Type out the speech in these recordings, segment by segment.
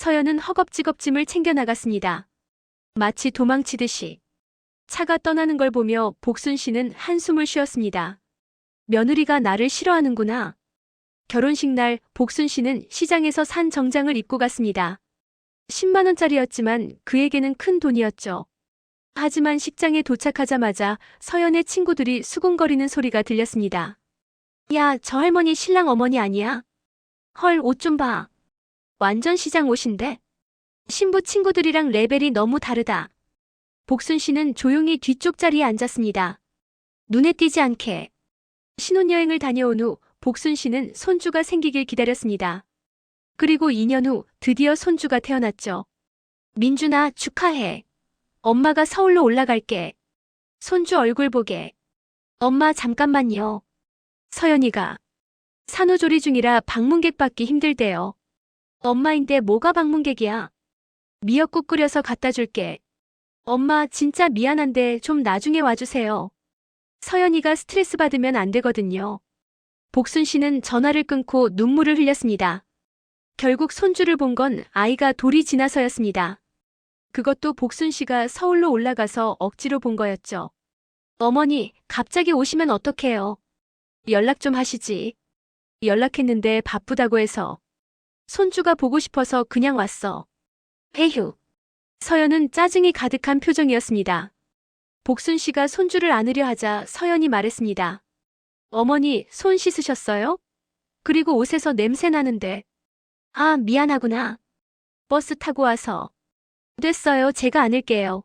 서연은 허겁지겁 짐을 챙겨 나갔습니다. 마치 도망치듯이. 차가 떠나는 걸 보며 복순 씨는 한숨을 쉬었습니다. 며느리가 나를 싫어하는구나. 결혼식 날 복순 씨는 시장에서 산 정장을 입고 갔습니다. 10만 원짜리였지만 그에게는 큰 돈이었죠. 하지만 식장에 도착하자마자 서연의 친구들이 수군거리는 소리가 들렸습니다. 야, 저 할머니 신랑 어머니 아니야? 헐, 옷 좀 봐. 완전 시장 옷인데? 신부 친구들이랑 레벨이 너무 다르다. 복순 씨는 조용히 뒤쪽 자리에 앉았습니다. 눈에 띄지 않게. 신혼여행을 다녀온 후 복순 씨는 손주가 생기길 기다렸습니다. 그리고 2년 후 드디어 손주가 태어났죠. 민준아, 축하해. 엄마가 서울로 올라갈게. 손주 얼굴 보게. 엄마 잠깐만요. 서연이가 산후조리 중이라 방문객 받기 힘들대요. 엄마인데 뭐가 방문객이야? 미역국 끓여서 갖다 줄게. 엄마 진짜 미안한데 좀 나중에 와주세요. 서연이가 스트레스 받으면 안 되거든요. 복순 씨는 전화를 끊고 눈물을 흘렸습니다. 결국 손주를 본 건 아이가 돌이 지나서였습니다. 그것도 복순 씨가 서울로 올라가서 억지로 본 거였죠. 어머니, 갑자기 오시면 어떡해요? 연락 좀 하시지. 연락했는데 바쁘다고 해서. 손주가 보고 싶어서 그냥 왔어. 에휴. 서연은 짜증이 가득한 표정이었습니다. 복순 씨가 손주를 안으려 하자 서연이 말했습니다. 어머니, 손 씻으셨어요? 그리고 옷에서 냄새 나는데. 아, 미안하구나. 버스 타고 와서. 됐어요. 제가 안을게요.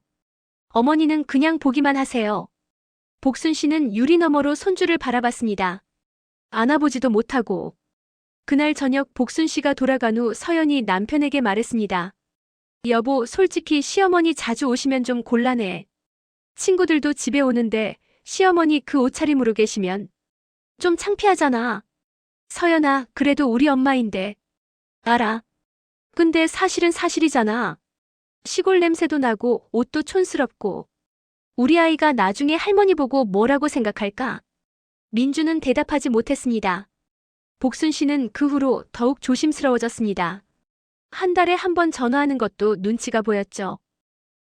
어머니는 그냥 보기만 하세요. 복순 씨는 유리 너머로 손주를 바라봤습니다. 안아보지도 못하고. 그날 저녁 복순 씨가 돌아간 후 서연이 남편에게 말했습니다. 여보, 솔직히 시어머니 자주 오시면 좀 곤란해. 친구들도 집에 오는데 시어머니 그 옷차림으로 계시면 좀 창피하잖아. 서연아, 그래도 우리 엄마인데. 알아. 근데 사실은 사실이잖아. 시골 냄새도 나고 옷도 촌스럽고. 우리 아이가 나중에 할머니 보고 뭐라고 생각할까? 민주는 대답하지 못했습니다. 복순 씨는 그 후로 더욱 조심스러워졌습니다. 한 달에 한 번 전화하는 것도 눈치가 보였죠.